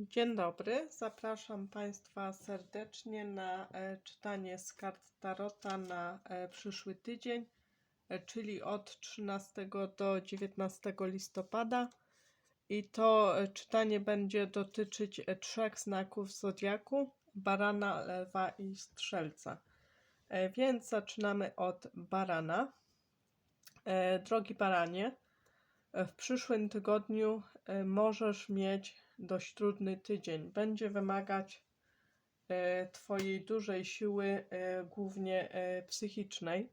Dzień dobry, zapraszam Państwa serdecznie na e, czytanie z kart Tarota na e, przyszły tydzień, e, czyli od 13 do 19 listopada. I to czytanie będzie dotyczyć trzech znaków zodiaku: barana, lewa i strzelca. Więc zaczynamy od barana. Drogi baranie, w przyszłym tygodniu e, możesz mieć dość trudny tydzień. Będzie wymagać e, Twojej dużej siły, e, głównie e, psychicznej,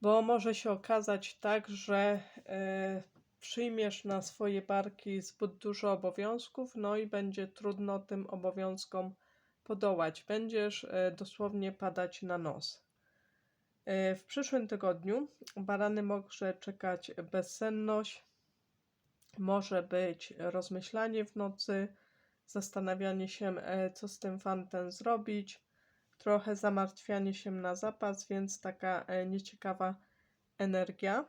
bo może się okazać tak, że e, przyjmiesz na swoje barki zbyt dużo obowiązków, no i będzie trudno tym obowiązkom podołać. Będziesz e, dosłownie padać na nos. E, W przyszłym tygodniu barany może czekać bezsenność, może być rozmyślanie w nocy, zastanawianie się, e, co z tym fantem zrobić, trochę zamartwianie się na zapas, więc taka e, nieciekawa energia,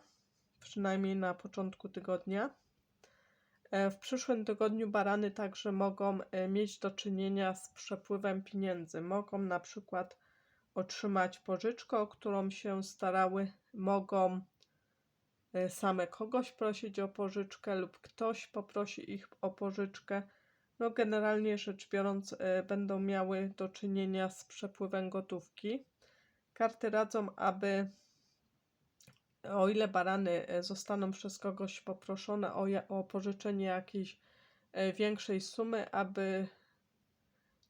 przynajmniej na początku tygodnia. W przyszłym tygodniu barany także mogą mieć do czynienia z przepływem pieniędzy. Mogą na przykład otrzymać pożyczkę, o którą się starały, mogą e, same kogoś prosić o pożyczkę lub ktoś poprosi ich o pożyczkę. No, generalnie rzecz biorąc, e, będą miały do czynienia z przepływem gotówki. Karty radzą, aby o ile barany e, zostaną przez kogoś poproszone o, o pożyczenie jakiejś większej sumy, aby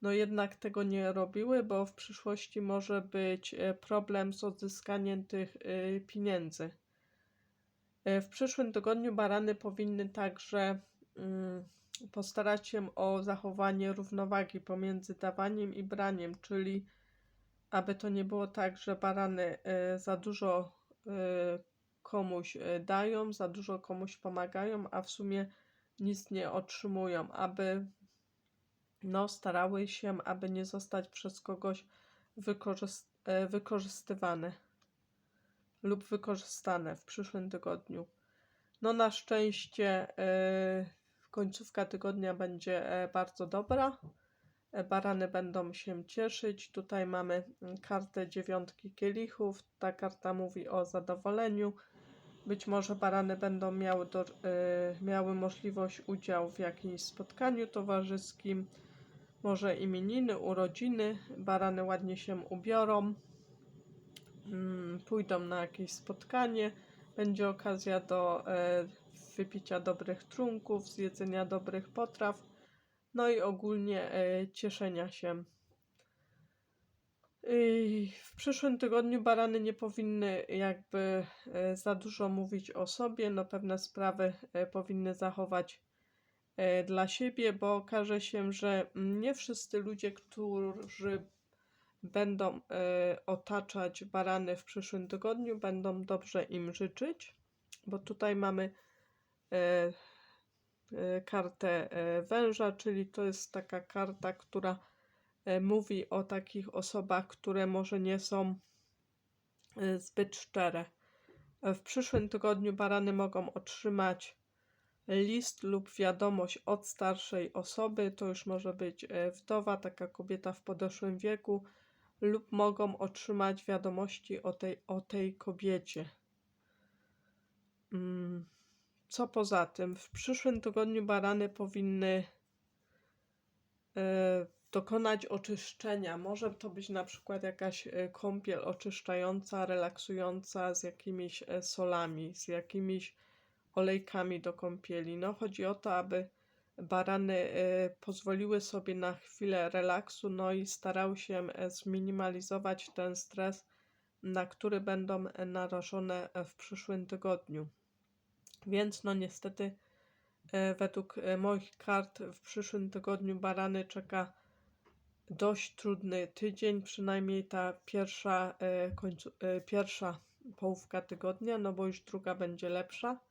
no jednak tego nie robiły, bo w przyszłości może być e, problem z odzyskaniem tych e, pieniędzy. E, W przyszłym tygodniu barany powinny także mm, postarać się o zachowanie równowagi pomiędzy dawaniem i braniem, czyli aby to nie było tak, że barany za dużo komuś dają, za dużo komuś pomagają, a w sumie nic nie otrzymują, aby no, starały się, aby nie zostać przez kogoś e, wykorzystywane lub wykorzystane w przyszłym tygodniu. No na szczęście e, końcówka tygodnia będzie e, bardzo dobra. Barany będą się cieszyć. Tutaj mamy mm, kartę dziewiątki kielichów. Ta karta mówi o zadowoleniu. Być może barany będą miały, do, e, miały możliwość udziału w jakimś spotkaniu towarzyskim, może imieniny, urodziny. Barany ładnie się ubiorą, mm, pójdą na jakieś spotkanie. Będzie okazja do e, wypicia dobrych trunków, zjedzenia dobrych potraw, no i ogólnie e, cieszenia się. W przyszłym tygodniu barany nie powinny jakby e, za dużo mówić o sobie, no pewne sprawy powinny zachować dla siebie, bo okaże się, że nie wszyscy ludzie, którzy będą e, otaczać barany w przyszłym tygodniu, będą dobrze im życzyć, bo tutaj mamy e, e, kartę e, węża, czyli to jest taka karta, która e, mówi o takich osobach, które może nie są e, zbyt szczere. E, W przyszłym tygodniu barany mogą otrzymać list lub wiadomość od starszej osoby, to już może być e, wdowa, taka kobieta w podeszłym wieku, lub mogą otrzymać wiadomości o tej, o tej kobiecie. Mm, Co poza tym? W przyszłym tygodniu barany powinny e, dokonać oczyszczenia. Może to być na przykład jakaś e, kąpiel oczyszczająca, relaksująca z jakimiś solami, z jakimiś olejkami do kąpieli. No, chodzi o to, aby barany e, pozwoliły sobie na chwilę relaksu, no i starały się zminimalizować ten stres, na który będą e, narażone e, w przyszłym tygodniu. Więc no niestety e, według moich kart w przyszłym tygodniu barany czeka dość trudny tydzień, przynajmniej ta pierwsza, końcu, pierwsza połówka tygodnia, no bo już druga będzie lepsza.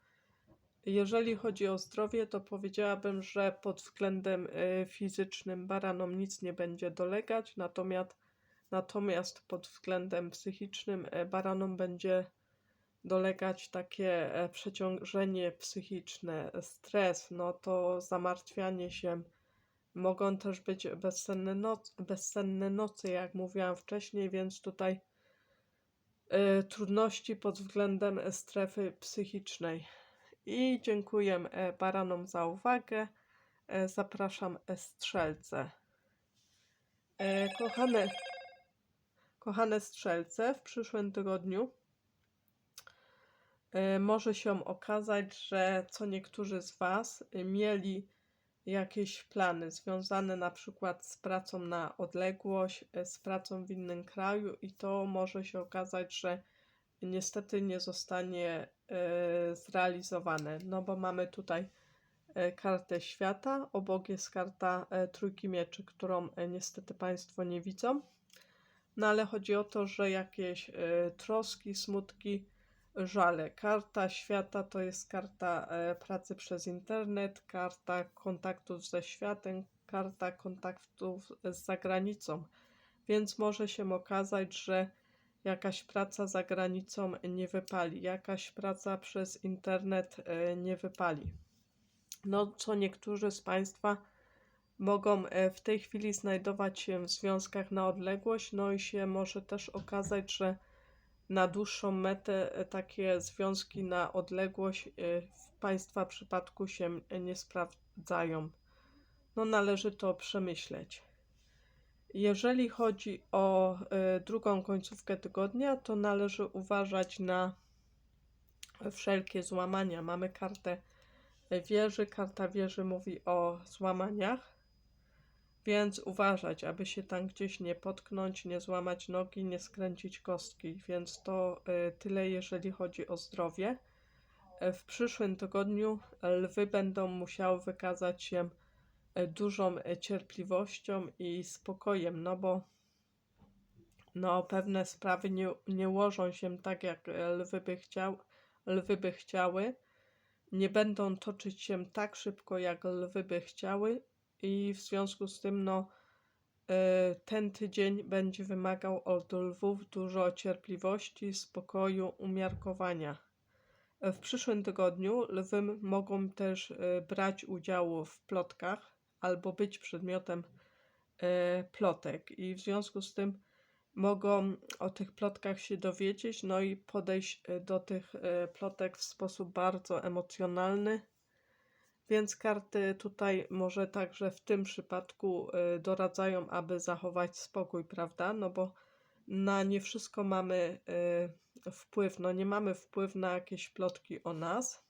Jeżeli chodzi o zdrowie, to powiedziałabym, że pod względem e, fizycznym baranom nic nie będzie dolegać, natomiast, natomiast pod względem psychicznym e, baranom będzie dolegać takie e, przeciążenie psychiczne, stres, no to zamartwianie się, Mogą też być bezsenne, noc, bezsenne noce, jak mówiłam wcześniej, więc tutaj y, trudności pod względem strefy psychicznej. I dziękuję e, baranom za uwagę. E, Zapraszam e, strzelce. Kochane, kochane strzelce, w przyszłym tygodniu może się okazać, że co niektórzy z Was mieli jakieś plany związane na przykład z pracą na odległość, z pracą w innym kraju, i to może się okazać, że niestety nie zostanie zrealizowane. No bo mamy tutaj e, kartę świata, obok jest karta e, trójki mieczy, którą e, niestety Państwo nie widzą. No ale chodzi o to, że jakieś e, troski, smutki, żale. Karta świata to jest karta e, pracy przez internet, karta kontaktów ze światem, karta kontaktów z zagranicą. Więc może się okazać, że jakaś praca za granicą nie wypali, jakaś praca przez internet e, nie wypali. No, co niektórzy z Państwa mogą e, w tej chwili znajdować się w związkach na odległość, no i się może też okazać, że na dłuższą metę e, takie związki na odległość w Państwa przypadku się nie sprawdzają. No, należy to przemyśleć. Jeżeli chodzi o e, drugą końcówkę tygodnia, to należy uważać na wszelkie złamania. Mamy kartę wieży. Karta wieży mówi o złamaniach, więc uważać, aby się tam gdzieś nie potknąć, nie złamać nogi, nie skręcić kostki. Więc to e, tyle, jeżeli chodzi o zdrowie. E, W przyszłym tygodniu lwy będą musiały wykazać się e, dużą e, cierpliwością i spokojem, no bo no, pewne sprawy nie, nie ułożą się tak, jak e, lwy by, chciał, lwy by chciały. Nie będą toczyć się tak szybko, jak lwy by chciały, i w związku z tym, no, e, ten tydzień będzie wymagał od lwów dużo cierpliwości, spokoju, umiarkowania. E, W przyszłym tygodniu lwy mogą też e, brać udział w plotkach albo być przedmiotem e, plotek, i w związku z tym mogą o tych plotkach się dowiedzieć, no i podejść e, do tych e, plotek w sposób bardzo emocjonalny. Więc karty tutaj może także w tym przypadku doradzają, aby zachować spokój, prawda? No bo na nie wszystko mamy wpływ. No nie mamy wpływ na jakieś plotki o nas.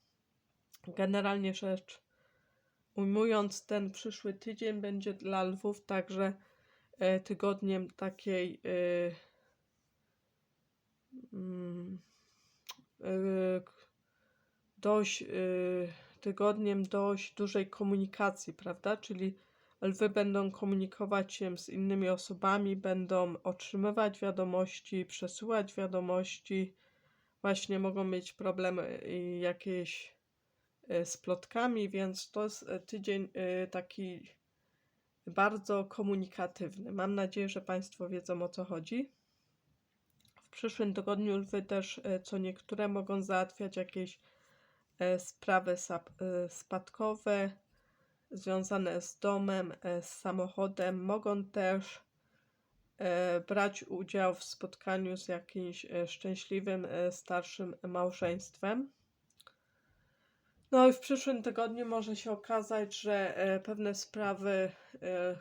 Generalnie rzecz ujmując, ten przyszły tydzień będzie dla lwów także e, tygodniem takiej e, mm, e, dość e, tygodniem dość dużej komunikacji, prawda? Czyli lwy będą komunikować się z innymi osobami, będą otrzymywać wiadomości, przesyłać wiadomości. Właśnie mogą mieć problemy i jakieś z plotkami, więc to jest e, tydzień e, taki bardzo komunikatywny. Mam nadzieję, że Państwo wiedzą o co chodzi. W przyszłym tygodniu lwy też e, co niektóre mogą załatwiać jakieś e, sprawy e, spadkowe związane z domem, e, z samochodem. Mogą też e, brać udział w spotkaniu z jakimś e, szczęśliwym e, starszym małżeństwem. No i w przyszłym tygodniu może się okazać, że e, pewne sprawy, e, e,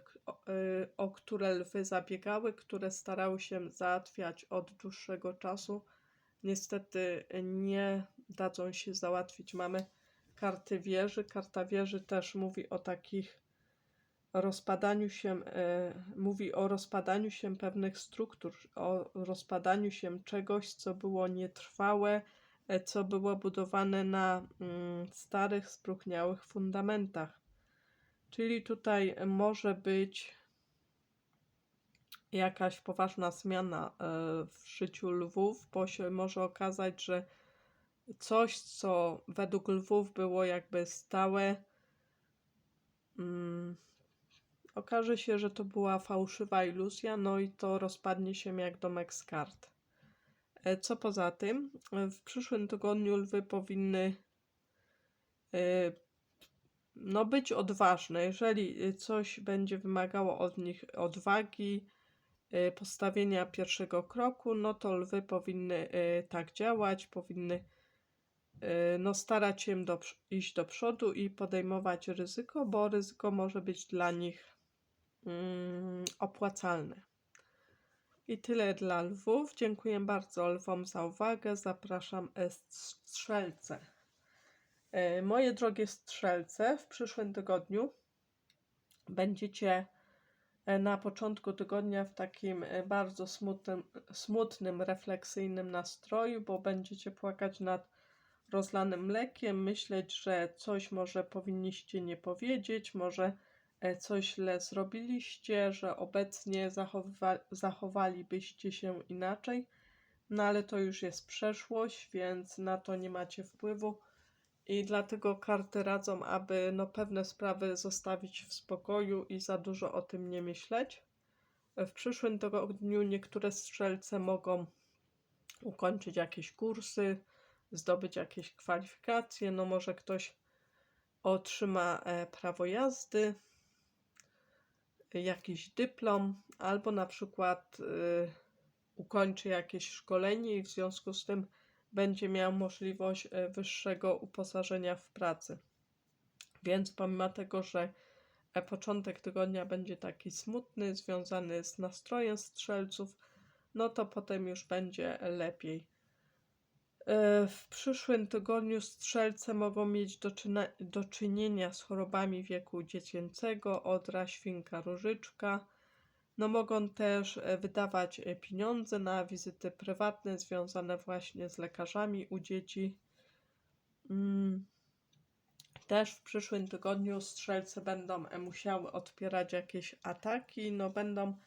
o które lwy zabiegały, które starały się załatwiać od dłuższego czasu, niestety nie dadzą się załatwić. Mamy karty wieży. Karta wieży też mówi o takich rozpadaniu się, mówi o rozpadaniu się pewnych struktur, o rozpadaniu się czegoś, co było nietrwałe, co było budowane na mm, starych, spróchniałych fundamentach. Czyli tutaj może być jakaś poważna zmiana e, w życiu lwów, bo się może okazać, że coś, co według lwów było jakby stałe, mm, okaże się, że to była fałszywa iluzja, no i to rozpadnie się jak domek z kart. E, Co poza tym, e, w przyszłym tygodniu lwy powinny e, no być odważne. Jeżeli coś będzie wymagało od nich odwagi, postawienia pierwszego kroku, no to lwy powinny tak działać, powinny no, starać się do, iść do przodu i podejmować ryzyko, bo ryzyko może być dla nich mm, opłacalne. I tyle dla lwów. Dziękuję bardzo lwom za uwagę. Zapraszam e, strzelce. E, Moje drogie strzelce, w przyszłym tygodniu będziecie e, na początku tygodnia w takim bardzo smutnym, smutnym, refleksyjnym nastroju, bo będziecie płakać nad rozlanym mlekiem, myśleć, że coś może powinniście nie powiedzieć, może coś źle zrobiliście, że obecnie zachowywa- zachowalibyście się inaczej, no ale to już jest przeszłość, więc na to nie macie wpływu. I dlatego karty radzą, aby no, pewne sprawy zostawić w spokoju i za dużo o tym nie myśleć. W przyszłym tygodniu niektóre strzelce mogą ukończyć jakieś kursy, zdobyć jakieś kwalifikacje. No może ktoś otrzyma e, prawo jazdy, jakiś dyplom, albo na przykład y, ukończy jakieś szkolenie i w związku z tym będzie miał możliwość e, wyższego uposażenia w pracy. Więc pomimo tego, że e, początek tygodnia będzie taki smutny, związany z nastrojem strzelców, no to potem już będzie lepiej. E, W przyszłym tygodniu strzelce mogą mieć do, czyna- do czynienia z chorobami wieku dziecięcego, odra, świnka, różyczka. No mogą też e, wydawać e, pieniądze na wizyty prywatne związane właśnie z lekarzami u dzieci. Mm. Też w przyszłym tygodniu strzelce będą musiały odpierać jakieś ataki, no będą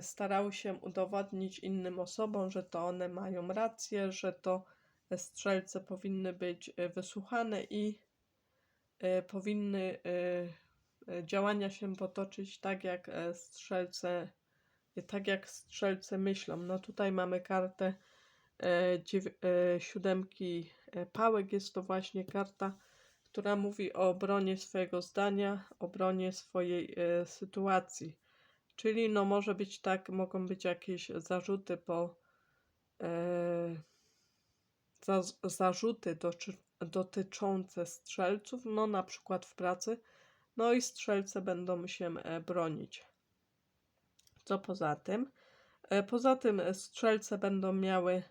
starały się udowodnić innym osobom, że to one mają rację, że to e, strzelce powinny być e, wysłuchane i e, powinny e, e, działania się potoczyć tak, jak e, strzelce, e, tak jak strzelce myślą. No tutaj mamy kartę e, e, siódemki e, pałek. Jest to właśnie karta, która mówi o obronie swojego zdania, obronie swojej e, sytuacji. Czyli no może być tak, mogą być jakieś zarzuty po e, za, zarzuty doczy, dotyczące strzelców, no na przykład w pracy, no i strzelce będą się e, bronić. Co poza tym? E, Poza tym strzelce będą miały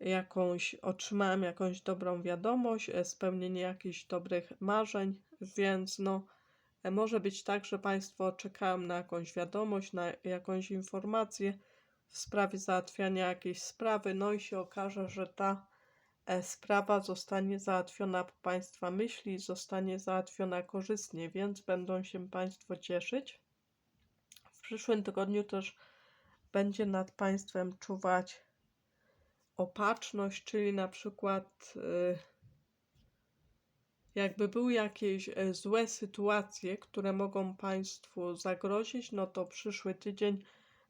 jakąś, otrzymałem jakąś dobrą wiadomość, spełnienie jakichś dobrych marzeń, więc no może być tak, że Państwo czekają na jakąś wiadomość, na jakąś informację w sprawie załatwiania jakiejś sprawy, no i się okaże, że ta e, sprawa zostanie załatwiona po Państwa myśli, zostanie załatwiona korzystnie, więc będą się Państwo cieszyć. W przyszłym tygodniu też będzie nad Państwem czuwać opatrzność, czyli na przykład y, jakby były jakieś e, złe sytuacje, które mogą Państwu zagrozić, no to przyszły tydzień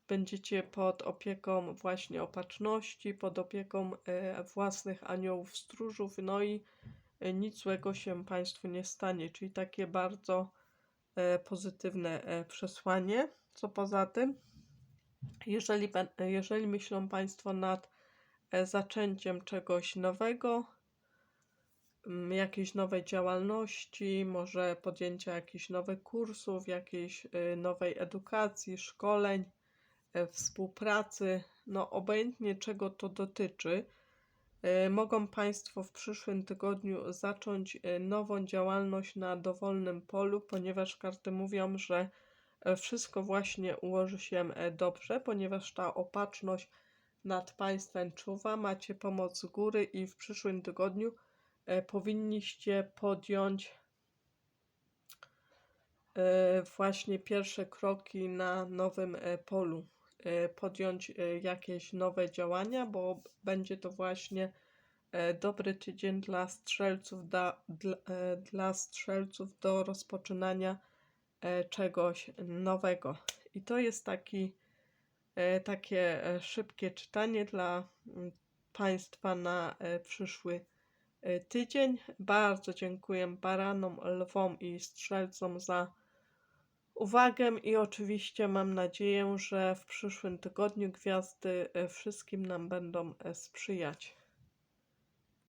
będziecie pod opieką właśnie opatrzności, pod opieką e, własnych aniołów stróżów, no i e, nic złego się Państwu nie stanie, czyli takie bardzo pozytywne przesłanie. Co poza tym, jeżeli, jeżeli myślą Państwo nad zaczęciem czegoś nowego, jakiejś nowej działalności, może podjęcia jakichś nowych kursów, jakiejś y, nowej edukacji, szkoleń, e, współpracy, no obojętnie czego to dotyczy, y, mogą Państwo w przyszłym tygodniu zacząć y, nową działalność na dowolnym polu, ponieważ karty mówią, że e, wszystko właśnie ułoży się e, dobrze, ponieważ ta opatrzność nad Państwem czuwa, macie pomoc z góry i w przyszłym tygodniu powinniście podjąć e, właśnie pierwsze kroki na nowym e, polu, e, podjąć e, jakieś nowe działania, bo będzie to właśnie e, dobry tydzień dla strzelców, dla, e, dla strzelców do rozpoczynania e, czegoś nowego. I to jest taki, e, takie e, szybkie czytanie dla Państwa na e, przyszły e, tydzień. Bardzo dziękuję baranom, lwom i strzelcom za uwagę i oczywiście mam nadzieję, że w przyszłym tygodniu gwiazdy e, wszystkim nam będą e, sprzyjać.